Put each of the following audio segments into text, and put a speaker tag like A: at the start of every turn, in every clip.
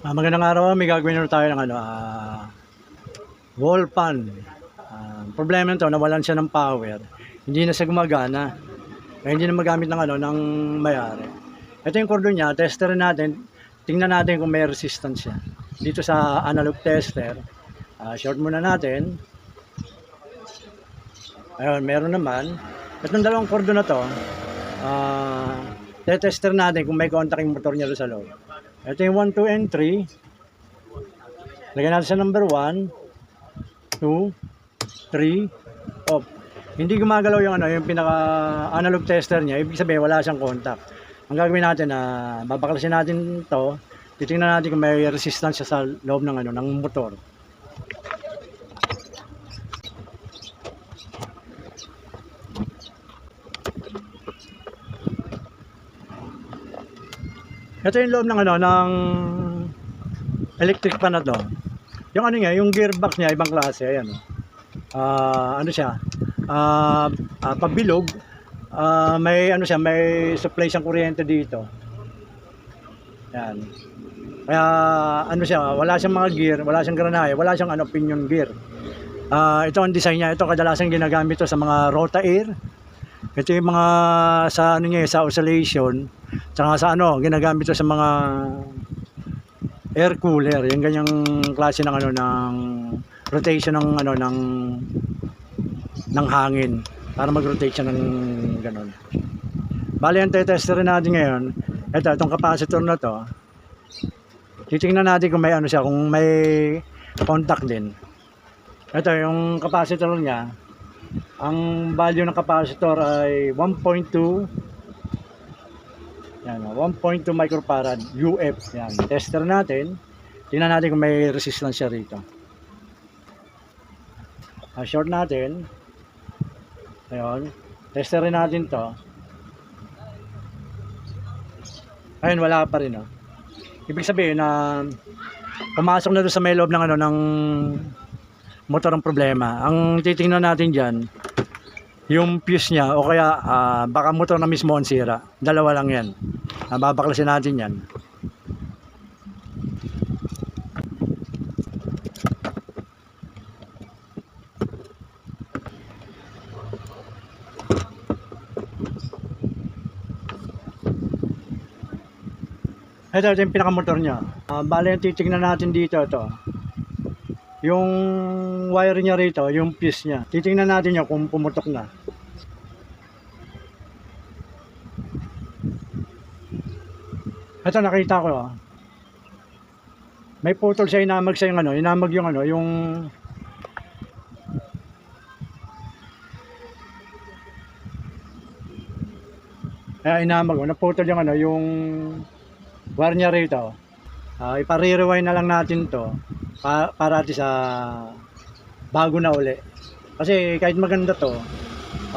A: Ah, magandang araw, may gagawin na tayo ng ano, ah, wall fan. Ah, problema nito, nawalan siya ng power. Hindi na siya gumagana. Kaya hindi na magamit ng ano, ng mayari. Ito yung cordon niya, tester natin. Tingnan natin kung may resistance siya. Dito sa analog tester, ah, short muna natin. Ayun, meron naman. Itong dalawang cordon na to, ah, tester natin kung may contact yung motor niya sa loob. Ito yung 1, 2, and 3. Lagyan natin sa number 1, 2, 3, off. Hindi gumagalaw yung ano, yung pinaka analog tester niya. Ibig sabihin wala siyang contact. Ang gagawin natin na babaklasin natin 'to. Titingnan natin kung may resistance siya sa loob ng ano ng motor. Ito yung loob ng ano ng electric pan na to. Yung ano niya, yung gearbox niya ibang klase, ayan. Ah, ano siya? Ah, ah, pabilog. Ah, may ano siya, may supply siyang kuryente dito. Yan. Kaya ano siya, wala siyang mga gear, wala siyang granahe, wala siyang ano pinion gear. Ah, ito ang design niya. Ito kadalasan ginagamit to sa mga rota air. Ito yung mga sa ano niya, sa oscillation. Tsaka sa ano, ginagamit to sa mga air cooler. Yung ganyang klase ng ano ng rotation ng ano ng ng hangin para mag-rotate siya ng ganun. Bali ang tester natin ngayon, ito itong capacitor na to. Titingnan natin kung may ano siya, kung may contact din. Ito yung capacitor niya. Ang value ng capacitor ay 1.2 yan, 1.2 microfarad UF. Yan, tester natin. Tingnan natin kung may resistance siya rito. Ah, short natin. Ayun. Tester rin natin to. Ayun, wala pa rin. Oh. Ibig sabihin na pumasok na doon sa may loob ng ano ng motor ang problema. Ang titingnan natin diyan yung fuse niya o kaya ah, baka motor na mismo ang sira. Dalawa lang 'yan. Ah, babaklasin natin 'yan. Ito, ito yung pinakamotor niya. Ah, bale, yung titignan natin dito ito. Yung wire niya rito, yung fuse niya. Titingnan natin niya kung pumutok na. Ito nakita ko. ah. May putol siya inamag sa yung ano, inamag yung ano, yung Kaya inamag, oh, naputol yung ano, yung wire niya rito. Ah, ipare-rewind na lang natin to pa, para ati sa bago na uli. Kasi kahit maganda to,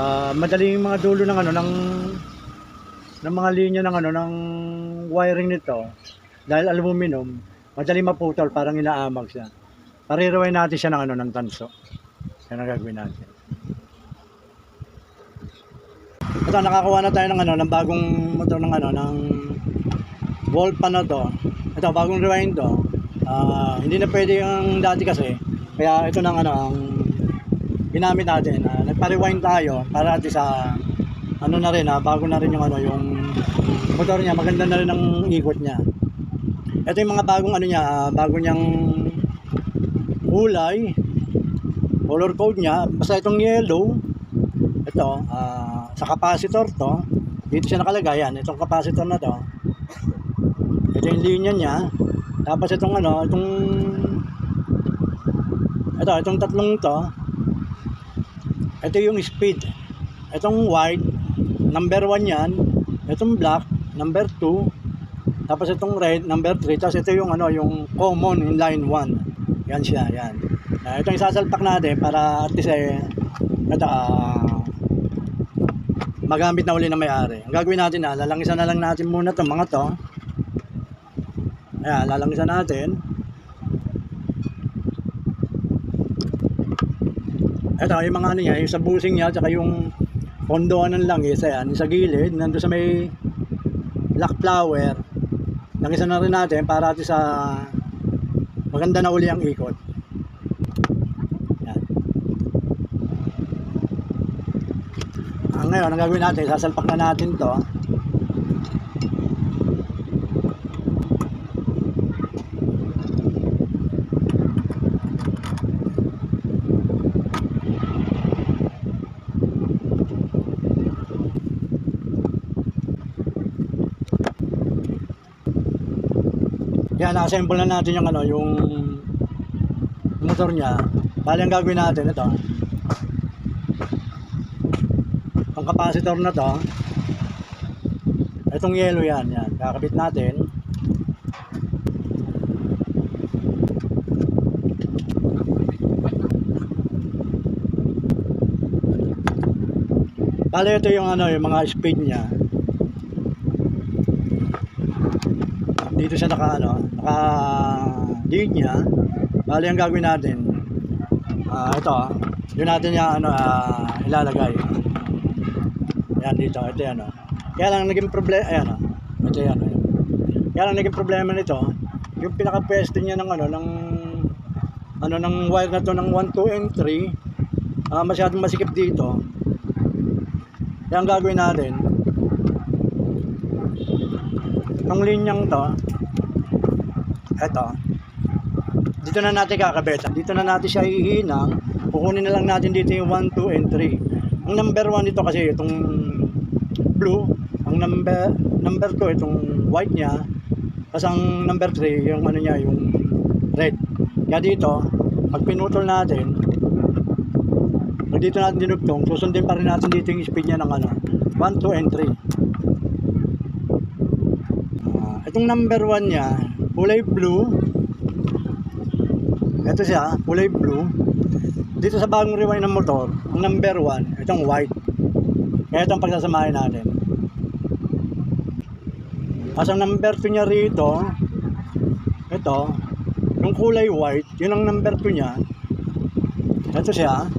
A: ah, madali yung mga dulo ng ano ng ng mga linya ng ano ng wiring nito dahil aluminum, madali maputol parang inaamag siya. Pare-rewind natin siya ng ano ng tanso. Yan ang gagawin natin. Ito nakakuha na tayo ng ano ng bagong motor ng ano ng wall pan na to. Ito bagong rewind to. Ah, hindi na pwede yung dati kasi. Kaya ito nang ano ang ginamit natin. Ah, nagpa-rewind tayo para at sa ano na rin ah, bago na rin yung ano yung motor niya, maganda na rin ang ikot niya. Ito yung mga bagong ano niya, ah, bago niyang kulay, color code niya, basta itong yellow, ito, ah, sa capacitor to, dito siya nakalagay yan, itong capacitor na to, ito yung linya niya, tapos itong ano, itong, ito, itong tatlong to, ito yung speed, itong white, number 1 yan, itong black, number 2, tapos itong red, number 3, tapos ito yung ano, yung common in line 1. Yan siya, yan. Uh, ito yung sasalpak natin para at least eh, ito, ah, magamit na uli na may-ari. Ang gagawin natin na, lalangisan na lang natin muna itong mga to. Ayan, lalangisan natin. Ito, yung mga ano niya, yung sa busing niya, tsaka yung pondoan ng langis, ayan, sa gilid, nandun sa may black flower, Nangisan na rin natin para ati sa maganda na uli ang ikot. Yan. Ang ngayon, ang gagawin natin, sasalpak na natin to. Yan, na-assemble na natin yung ano, yung motor niya. Bali ang gagawin natin ito. Ang capacitor na to. Itong yellow yan, yan. Kakabit natin. Bali ito yung ano, yung mga speed niya. Dito siya naka ano, naka linya. Bali ang gagawin natin. Ah, ito, yun natin yung ano ah, ilalagay. Yan dito, ito yan oh. Kaya lang naging problema, ayan oh. Ito yan oh. Kaya lang naging problema nito, yung pinaka-pwesto niya ng ano, ng ano ng wire na to ng 1, 2, and 3 ah, masyadong masikip dito kaya ang gagawin natin itong linyang to eto. Dito na natin kakabit dito na natin siya hihinang. Kukunin na lang natin dito yung 1, 2, and 3 ang number 1 dito kasi itong blue. Ang number number 2 itong white niya. Tapos ang number 3 yung ano niya yung red. Kaya dito pag pinutol natin pag dito natin dinugtong susundin pa rin natin dito yung speed niya ng ano 1, 2, and 3 Ah, itong number 1 niya, kulay blue. Ito siya, kulay blue. Dito sa bagong rewind ng motor, number 1, itong white. Kaya itong pagsasamahin natin. As ang number 2 niya rito, ito, yung kulay white, yun ang number 2 niya. Ito siya.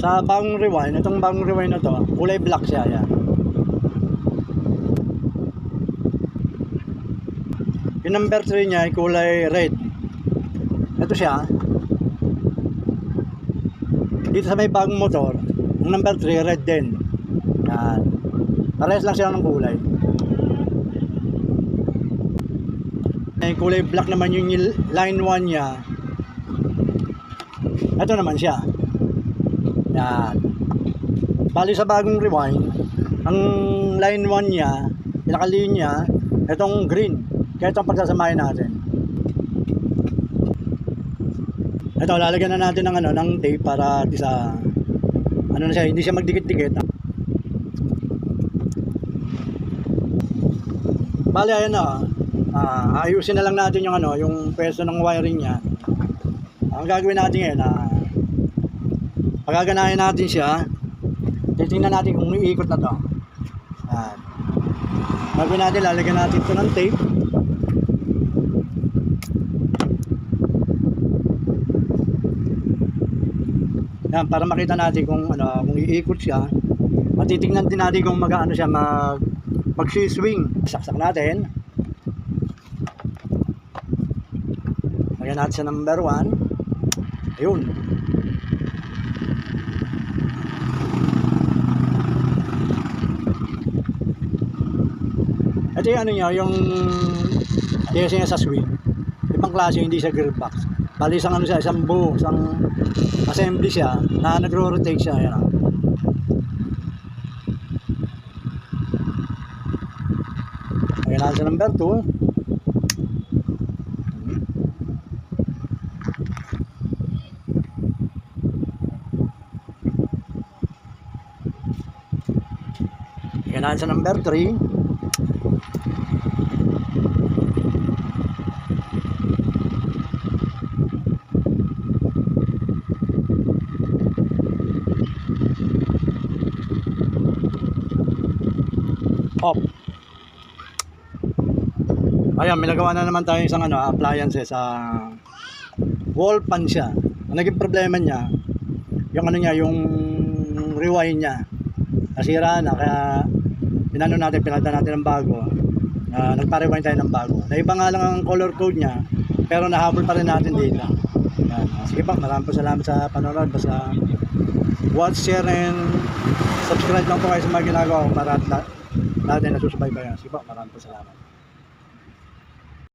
A: Sa bagong rewind, itong bagong rewind na to, kulay black siya. Yan. Yung number 3 niya ay kulay red. Ito siya. Dito sa may bagong motor, ang number 3 red din. Yan. Parehas lang sila ng kulay. Yung kulay black naman yung line 1 niya. Ito naman siya. Yan. Bali sa bagong rewind, ang line 1 niya, pinakalinya, itong green. Kaya itong pagsasamahin natin. Ito, lalagyan na natin ng ano, ng tape para di sa ano na siya, hindi siya magdikit-dikit. Bali, ayan na. Ah, ayusin na lang natin yung ano, yung pwesto ng wiring niya. Ang gagawin natin ngayon, ah, pagaganahin natin siya, titingnan natin kung iikot na to. Yan. Gagawin natin, lalagyan natin ito ng tape. Yan, para makita natin kung ano, kung iikot siya. At titingnan din natin kung mag-ano siya, mag mag-swing. Saksak natin. Lagyan natin sa number 1. Ayun. Ito yung ano niya, yung yes niya sa swing. Ibang klase, hindi siya gearbox. Bali isang ano siya, isang buo, isang assembly siya na nagro-rotate siya. Yan. ah. Ayan number 2. Ayan na sa number 3. Off. Ayan, may nagawa na naman tayo isang ano, appliances sa wall fan siya. Ang naging problema niya, yung ano niya, yung rewind niya. Nasira na, kaya pinano natin, pinalitan natin ng bago. na nagparewind tayo ng bago. Na iba nga lang ang color code niya, pero nahabol pa rin natin dito. Yan. Ah, Sige pa, maraming po salamat sa panonood. Basta watch, share, and subscribe lang po kayo sa mga ginagawa para lahat lahat ay nasusubaybayan. Sige po, maraming salamat.